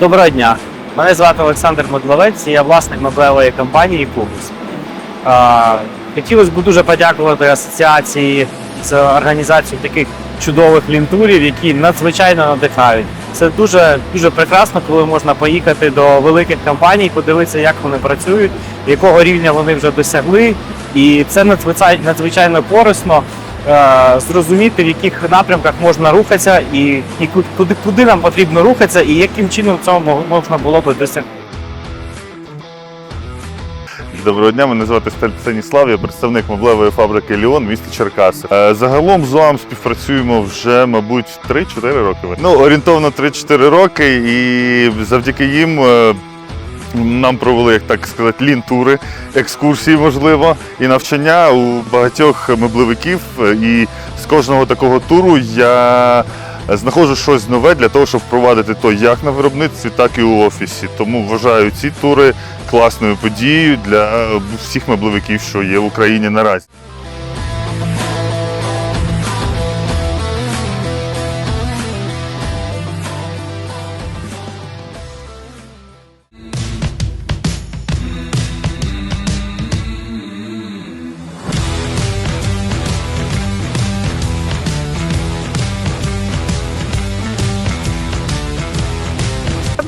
Доброго дня. Мене звати Олександр Модловець, і я власник меблевої компанії Кубус. Хотілося б дуже подякувати асоціації за організацію таких чудових лінтурів, які надзвичайно надихають. Це дуже дуже прекрасно, коли можна поїхати до великих компаній, подивитися, як вони працюють, якого рівня вони вже досягли. І це надзвичайно, корисно е, зрозуміти, в яких напрямках можна рухатися, і, і куди, куди нам потрібно рухатися, і яким чином цього мо- можна було би досягти. Доброго дня, мене звати Станіслав, я представник меблевої фабрики Ліон в місті Черкаси. Е, Загалом з ОАМ співпрацюємо вже, мабуть, 3-4 роки. Ну, орієнтовно 3-4 роки, і завдяки їм е, нам провели, як так сказати, лін-тури, екскурсії, можливо, і навчання у багатьох меблевиків. Е, І з кожного такого туру я знаходжу щось нове для того, щоб впровадити то як на виробництві, так і у офісі. Тому вважаю ці тури класною подією для е, всіх меблевиків, що є в Україні наразі.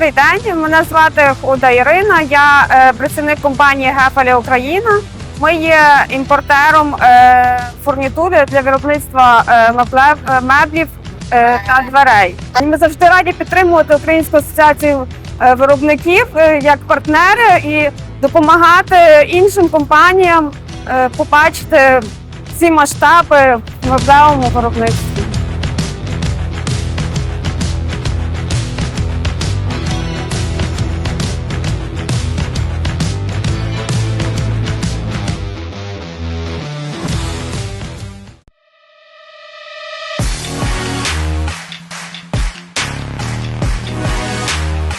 Добрий день, мене звати Худа Ірина. Я е, працівник компанії Гефелі Україна. Ми є імпортером е, фурнітури для виробництва е, меблів та дверей. Ми завжди раді підтримувати Українську асоціацію виробників як партнери і допомагати іншим компаніям побачити ці масштаби в меблевому виробництві.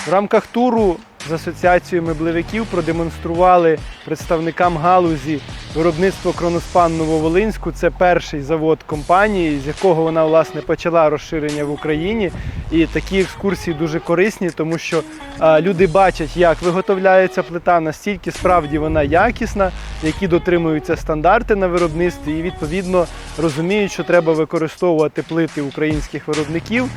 В рамках туру з асоціацією меблевиків продемонстрували представникам галузі виробництво Кроноспан Нововолинську. Це перший завод компанії, з якого вона власне почала розширення в Україні. І такі екскурсії дуже корисні, тому що а, люди бачать, як виготовляється плита, настільки справді вона якісна, які дотримуються стандарти на виробництві, і відповідно розуміють, що треба використовувати плити українських виробників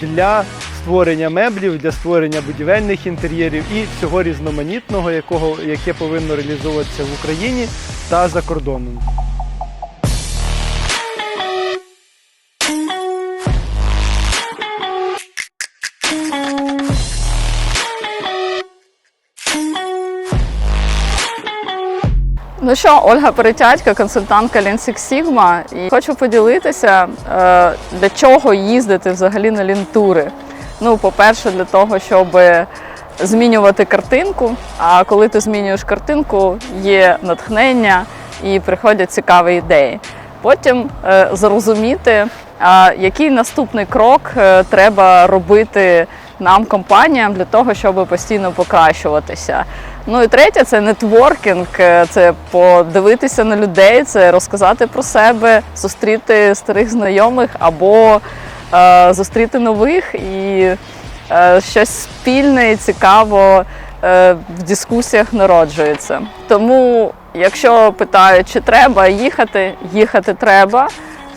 для створення меблів, для створення будівельних інтер'єрів і всього різноманітного, якого, яке повинно реалізовуватися в Україні та за кордоном. Ну що, Ольга Перетятька, консультантка Lean Sigma. І хочу поділитися, е, для чого їздити взагалі на лінтури. Ну, по-перше, для того, щоб змінювати картинку. А коли ти змінюєш картинку, є натхнення і приходять цікаві ідеї. Потім е, зрозуміти, а який наступний крок е, треба робити нам, компаніям, для того, щоб постійно покращуватися. Ну і третє це нетворкінг, е, це подивитися на людей, це розказати про себе, зустріти старих знайомих або зустріти нових і е, щось спільне і цікаво е, в дискусіях народжується. Тому, якщо питають, чи треба їхати, їхати треба.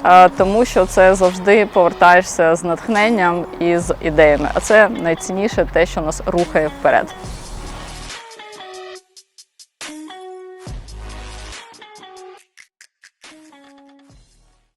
е, Тому що це завжди повертаєшся з натхненням і з ідеями. А це найцінніше те, що нас рухає вперед.